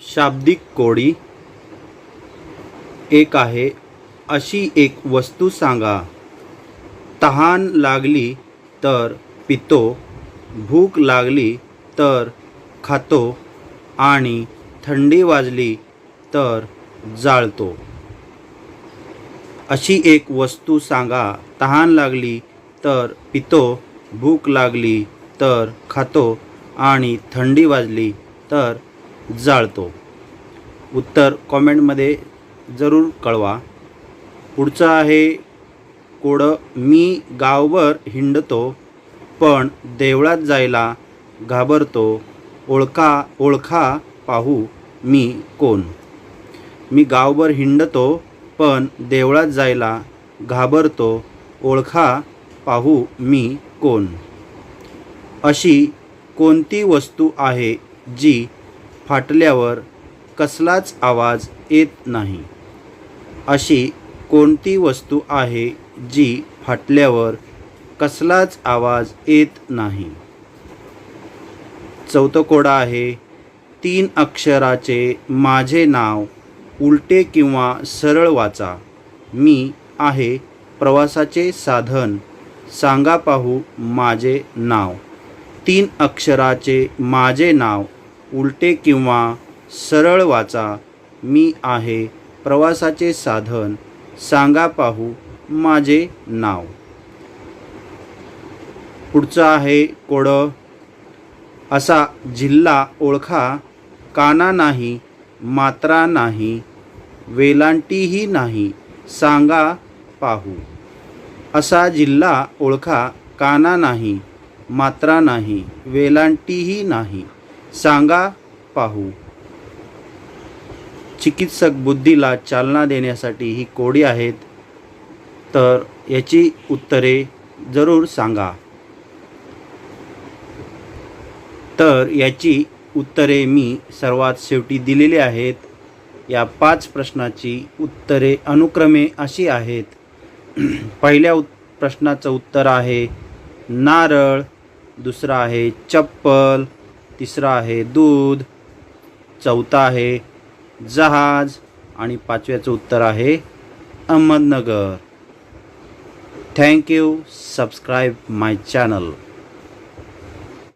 शाब्दिक कोडी एक आहे. अशी एक वस्तू सांगा. तहान लागली तर पितो भूक लागली तर खातो आणि थंडी वाजली तर जाळतो. अशी एक वस्तू सांगा. तहान लागली तर पितो भूक लागली तर खातो आणि थंडी वाजली तर जाळतो. उत्तर कॉमेंटमध्ये जरूर कळवा. पुढचं आहे कोडं. मी गावभर हिंडतो पण देवळात जायला घाबरतो. ओळखा ओळखा पाहू मी कोण. मी गावभर हिंडतो पण देवळात जायला घाबरतो. ओळखा पाहू मी कोण. अशी कोणती वस्तू आहे जी फाटल्यावर कसलाच आवाज येत नाही. अशी कोणती वस्तू आहे जी फाटल्यावर कसलाच आवाज येत नाही? चौथं कोडा आहे तीन अक्षराचे माझे नाव उलटे किंवा सरळ वाचा. मी आहे प्रवासाचे साधन सांगा पाहू माझे नाव. तीन अक्षराचे माझे नाव उलटे किंवा सरळ वाचा. मी आहे प्रवासाचे साधन. सांगा पाहू माझे नाव. पुढचं आहे कोडं. असा जिल्हा ओळखा. काना नाही मात्रा नाही वेलांटीही नाही. सांगा पाहू. असा जिल्हा ओळखा. काना नाही मात्रा नाही वेलांटीही नाही. सांगा पाहू. चिकित्सक बुद्धीला चालना देण्यासाठी ही कोडी आहेत तर याची उत्तरे जरूर सांगा. तर याची उत्तरे मी सर्वात शेवटी दिलेली आहेत. या पाच प्रश्नाची उत्तरे अनुक्रमे अशी आहेत. पहिल्या उत् प्रश्नाचं उत्तर आहे नारळ दुसरं आहे चप्पल तिसरा आहे दूध चौथा आहे जहाज आणि पाचव्याचं उत्तर आहे Ahmednagar. Thank you subscribe my channel